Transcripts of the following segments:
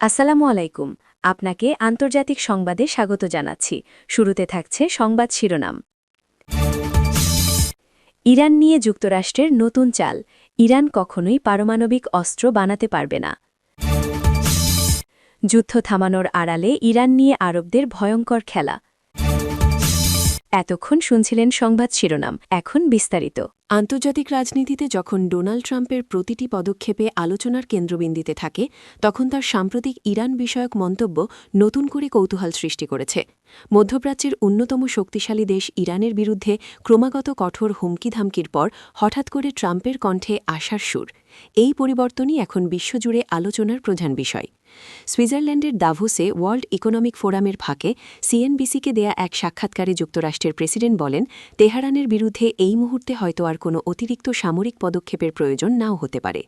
আসসালামু আলাইকুম। আপনাকে আন্তর্জাতিক সংবাদে স্বাগত জানাচ্ছি। শুরুতে থাকছে সংবাদ শিরোনাম। ইরান নিয়ে যুক্তরাষ্ট্রের নতুন চাল। ইরান কখনোই পারমাণবিক অস্ত্র বানাতে পারবে না। যুদ্ধ থামানোর আড়ালে ইরান নিয়ে আরবদের ভয়ঙ্কর খেলা। এতক্ষণ শুনছিলেন সংবাদ শিরোনাম। এখন বিস্তারিত। আন্তর্জাতিক রাজনীতিতে যখন ডোনাল্ড ট্রাম্পের প্রতিটি পদক্ষেপে আলোচনার কেন্দ্রবিন্দিতে থাকে, তখন তার সাম্প্রতিক ইরান বিষয়ক মন্তব্য নতুন করে কৌতূহল সৃষ্টি করেছে। মধ্যপ্রাচ্যের অন্যতম শক্তিশালী দেশ ইরানের বিরুদ্ধে ক্রমাগত কঠোর হুমকিধামকির পর হঠাৎ করে ট্রাম্পের কণ্ঠে আশার সুর। এই পরিবর্তনই এখন বিশ্বজুড়ে আলোচনার প্রধান বিষয়। সুইজারল্যান্ডের দাভোসে ওয়ার্ল্ড ইকোনমিক ফোরামের ফাঁকে সিএনবিসিকে দেয়া এক সাক্ষাৎকারে যুক্তরাষ্ট্রের প্রেসিডেন্ট বলেন, তেহরানের বিরুদ্ধে এই মুহূর্তে হয়তো আর কোনো অতিরিক্ত সামরিক পদক্ষেপের প্রয়োজন নাও হতে পারে।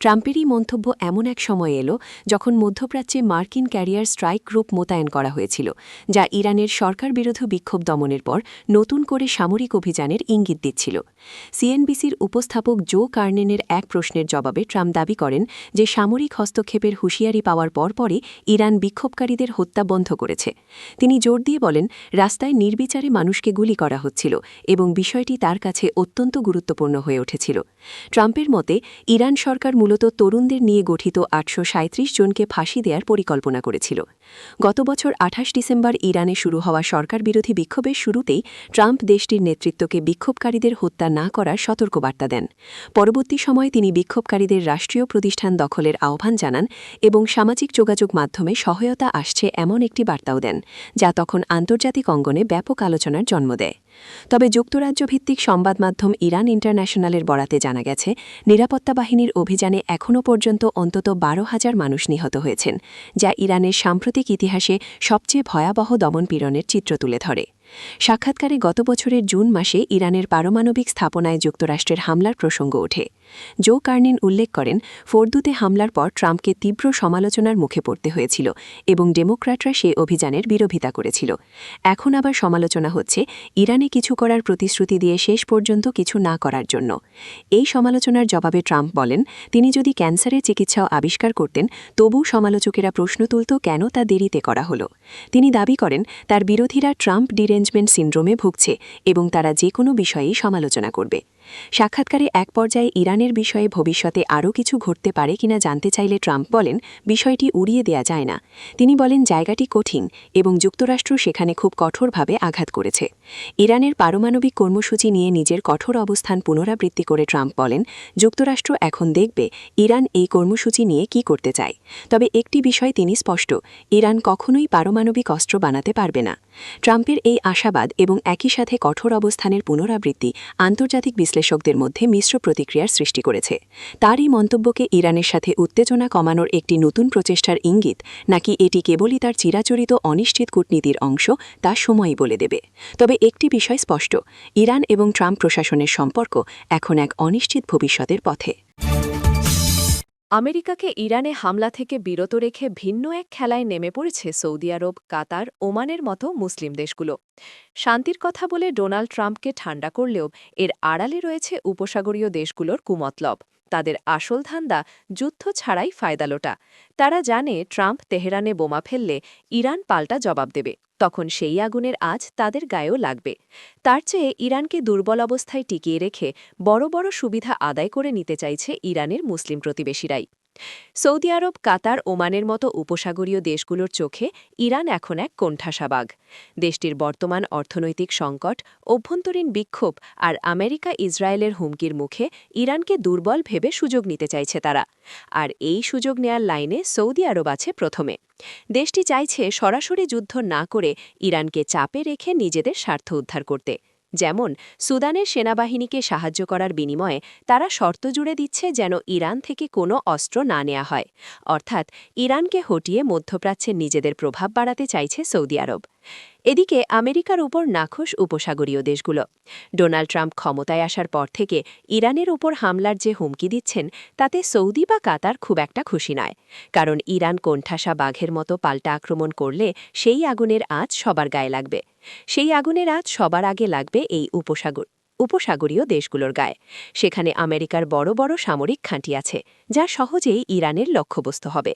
ট্রাম্পেরই মন্তব্য এমন এক সময় এলো যখন মধ্যপ্রাচ্যে মার্কিন ক্যারিয়ার স্ট্রাইক গ্রুপ মোতায়েন করা হয়েছিল, যা ইরানের সরকার বিরোধী বিক্ষোভ দমনের পর নতুন করে সামরিক অভিযানের ইঙ্গিত দিচ্ছিল। সিএনবিসির উপস্থাপক জো কার্নেনের এক প্রশ্নের জবাবে ট্রাম্প দাবি করেন যে সামরিক হস্তক্ষেপের হুঁশিয়ারি পাওয়ার পর পরপরই ইরান বিক্ষোভকারীদের হত্যা বন্ধ করেছে। তিনি জোর দিয়ে বলেন, রাস্তায় নির্বিচারে মানুষকে গুলি করা হচ্ছিল এবং বিষয়টি তার কাছে অত্যন্ত গুরুত্বপূর্ণ হয়ে উঠেছিল। ট্রাম্পের মতে, ইরান সরকার মূলত তরুণদের নিয়ে গঠিত আটশো সাঁইত্রিশ জনকে ফাঁসি দেওয়ার পরিকল্পনা করেছিল। গত বছর আঠাশ ডিসেম্বর ইরানে শুরু হওয়া সরকার বিরোধী বিক্ষোভের শুরুতেই ট্রাম্প দেশটির নেতৃত্বকে বিক্ষোভকারীদের হত্যা না করার সতর্কবার্তা দেন। পরবর্তী সময়ে তিনি বিক্ষোভকারীদের রাষ্ট্রীয় প্রতিষ্ঠান দখলের আহ্বান জানান এবং সামাজিক যোগাযোগ মাধ্যমে সহায়তা আসছে এমন একটি বার্তাও দেন, যা তখন আন্তর্জাতিক অঙ্গনে ব্যাপক আলোচনার জন্ম দেয়। তবে যুক্তরাজ্য ভিত্তিক সংবাদ মাধ্যম ইরান ইন্টারন্যাশনালের বরাতে জানা গেছে, নিরাপত্তা বাহিনীর অভিযানে এখনও পর্যন্ত অন্তত বারো হাজার মানুষ নিহত হয়েছেন, যা ইরানের সাম্প্রতিক ইতিহাসে সবচেয়ে ভয়াবহ দমনপীড়নের চিত্র তুলে ধরে। সাক্ষাৎকারে গত বছরের জুন মাসে ইরানের পারমাণবিক স্থাপনায় যুক্তরাষ্ট্রের হামলার প্রসঙ্গ ওঠে। জো কার্নিন উল্লেখ করেন, ফোর্দুতে হামলার পর ট্রাম্পকে তীব্র সমালোচনার মুখে পড়তে হয়েছিল এবং ডেমোক্র্যাটরা সে অভিযানের বিরোধিতা করেছিল। এখন আবার সমালোচনা হচ্ছে ইরানে কিছু করার প্রতিশ্রুতি দিয়ে শেষ পর্যন্ত কিছু না করার জন্য। এই সমালোচনার জবাবে ট্রাম্প বলেন, তিনি যদি ক্যান্সারের চিকিৎসাও আবিষ্কার করতেন তবু সমালোচকেরা প্রশ্ন তুলত কেন তা দেরিতে করা হলো। তিনি দাবি করেন, তার বিরোধীরা ট্রাম্প ডিরেঞ্জমেন্ট সিন্ড্রোমে ভুগছে এবং তারা যে কোনো বিষয়েই সমালোচনা করবে। সাক্ষাৎকারে এক পর্যায়ে ইরানের বিষয়ে ভবিষ্যতে আরও কিছু ঘটতে পারে কিনা জানতে চাইলে ট্রাম্প বলেন, বিষয়টি উড়িয়ে দেয়া যায় না। তিনি বলেন, জায়গাটি কঠিন এবং যুক্তরাষ্ট্র সেখানে খুব কঠোরভাবে আঘাত করেছে। ইরানের পারমাণবিক কর্মসূচি নিয়ে নিজের কঠোর অবস্থান পুনরাবৃত্তি করে ট্রাম্প বলেন, যুক্তরাষ্ট্র এখন দেখবে ইরান এই কর্মসূচি নিয়ে কি করতে চায়। তবে একটি বিষয় তিনি স্পষ্ট, ইরান কখনোই পারমাণবিক অস্ত্র বানাতে পারবে না। ট্রাম্পের এই আশাবাদ এবং একই সাথে কঠোর অবস্থানের পুনরাবৃত্তি আন্তর্জাতিক বিশ্লেষকদের মধ্যে মিশ্র প্রতিক্রিয়ার সৃষ্টি করেছে। তার এই মন্তব্যকে ইরানের সাথে উত্তেজনা কমানোর একটি নতুন প্রচেষ্টার ইঙ্গিত নাকি এটি কেবলই তার চিরাচরিত অনিশ্চিত কূটনীতির অংশ তা সময়ই বলে দেবে। তবে একটি বিষয় স্পষ্ট, ইরান এবং ট্রাম্প প্রশাসনের সম্পর্ক এখন এক অনিশ্চিত ভবিষ্যতের পথে। আমেরিকাকে ইরানে হামলা থেকে বিরত রেখে ভিন্ন এক খেলায় নেমে পড়েছে সৌদি আরব, কাতার, ওমানের মতো মুসলিম দেশগুলো। শান্তির কথা বলে ডোনাল্ড ট্রাম্পকে ঠান্ডা করলেও এর আড়ালে রয়েছে উপসাগরীয় দেশগুলোর কুমতলব। তাদের আসল ধান্দা যুদ্ধ ছাড়াই ফায়দা লোটা তারা জানে ট্রাম্প তেহরানে বোমা ফেললে ইরান পাল্টা জবাব দেবে। তখন সেই আগুনের আজ তাদের গায়েও লাগবে। তার চেয়ে ইরানকে দুর্বল অবস্থায় টিকিয়ে রেখে বড় বড় সুবিধা আদায় করে নিতে চাইছে ইরানের মুসলিম প্রতিবেশীরাই। সৌদি আরব, কাতার, ওমানের মতো উপসাগরীয় দেশগুলোর চোখে ইরান এখন এক কোণঠাসাবাগ দেশটির বর্তমান অর্থনৈতিক সংকট, অভ্যন্তরীণ বিক্ষোভ আর আমেরিকা ইসরায়েলের হুমকির মুখে ইরানকে দুর্বল ভেবে সুযোগ নিতে চাইছে তারা। আর এই সুযোগ নেয়ার লাইনে সৌদি আরব আছে প্রথমে। দেশটি চাইছে সরাসরি যুদ্ধ না করে ইরানকে চাপে রেখে নিজেদের স্বার্থ উদ্ধার করতে। যেমন, সুদানের সেনাবাহিনীকে সাহায্য করার বিনিময়ে তারা শর্ত জুড়ে দিচ্ছে যেন ইরান থেকে কোনো অস্ত্র না নেওয়া হয়। অর্থাৎ, ইরানকে হটিয়ে মধ্যপ্রাচ্যের নিজেদের প্রভাব বাড়াতে চাইছে সৌদি আরব। এদিকে আমেরিকার উপর নাখোশ উপসাগরীয় দেশগুলো। ডোনাল্ড ট্রাম্প ক্ষমতায় আসার পর থেকে ইরানের উপর হামলার যে হুমকি দিচ্ছেন, তাতে সৌদি বা কাতার খুব একটা খুশি নয়। কারণ ইরান কোণঠাসা বাঘের মতো পাল্টা আক্রমণ করলে সেই আগুনের আঁচ সবার গায়ে লাগবে। সেই আগুনের আঁচ সবার আগে লাগবে এই উপসাগর, উপসাগরীয় দেশগুলোর গায়ে। সেখানে আমেরিকার বড় বড় সামরিক খাঁটি আছে। যা সহজেই ইরানের লক্ষ্যবস্তু হবে।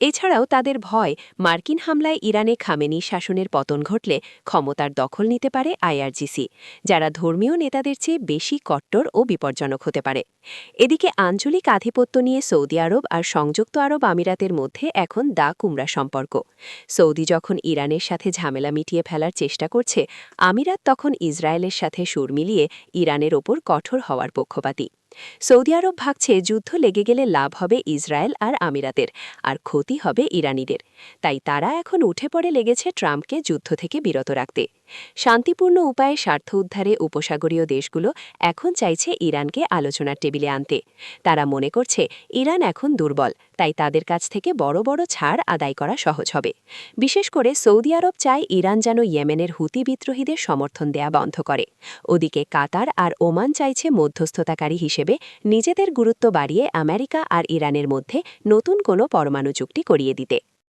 এছাড়াও তাদের ভয়, মার্কিন হামলায় ইরানে খামেনি শাসনের পতন ঘটলে ক্ষমতার দখল নিতে পারে আইআরজিসি, যারা ধর্মীয় নেতাদের চেয়ে বেশি কট্টর ও বিপজ্জনক হতে পারে। এদিকে আঞ্চলিক আধিপত্য নিয়ে সৌদি আরব আর সংযুক্ত আরব আমিরাতের মধ্যে এখন দা কুমড়া সম্পর্ক। সৌদি যখন ইরানের সাথে ঝামেলা মিটিয়ে ফেলার চেষ্টা করছে, আমিরাত তখন ইসরায়েলের সাথে সুর মিলিয়ে ইরানের ওপর কঠোর হওয়ার পক্ষপাতী। সৌদি আরব ভাবছে যুদ্ধ লেগে গেলে লাভ হবে ইসরায়েল আর আমিরাতের, আর ক্ষতি হবে ইরানিদের। তাই তারা এখন উঠে পড়ে লেগেছে ট্রাম্পকে যুদ্ধ থেকে বিরত রাখতে। শান্তিপূর্ণ উপায়ে স্বার্থ উদ্ধারে উপসাগরীয় দেশগুলো এখন চাইছে ইরানকে আলোচনার টেবিলে আনতে। তারা মনে করছে, ইরান এখন দুর্বল, তাই তাদের কাছ থেকে বড় বড় ছাড় আদায় করা সহজ হবে। বিশেষ করে সৌদি আরব চায় ইরান যেন ইয়েমেনের হুতি বিদ্রোহীদের সমর্থন দেয়া বন্ধ করে। ওদিকে কাতার আর ওমান চাইছে মধ্যস্থতাকারী হিসেবে নিজেদের গুরুত্ব বাড়িয়ে আমেরিকা আর ইরানের মধ্যে নতুন কোনো পরমাণু চুক্তি করিয়ে দিতে।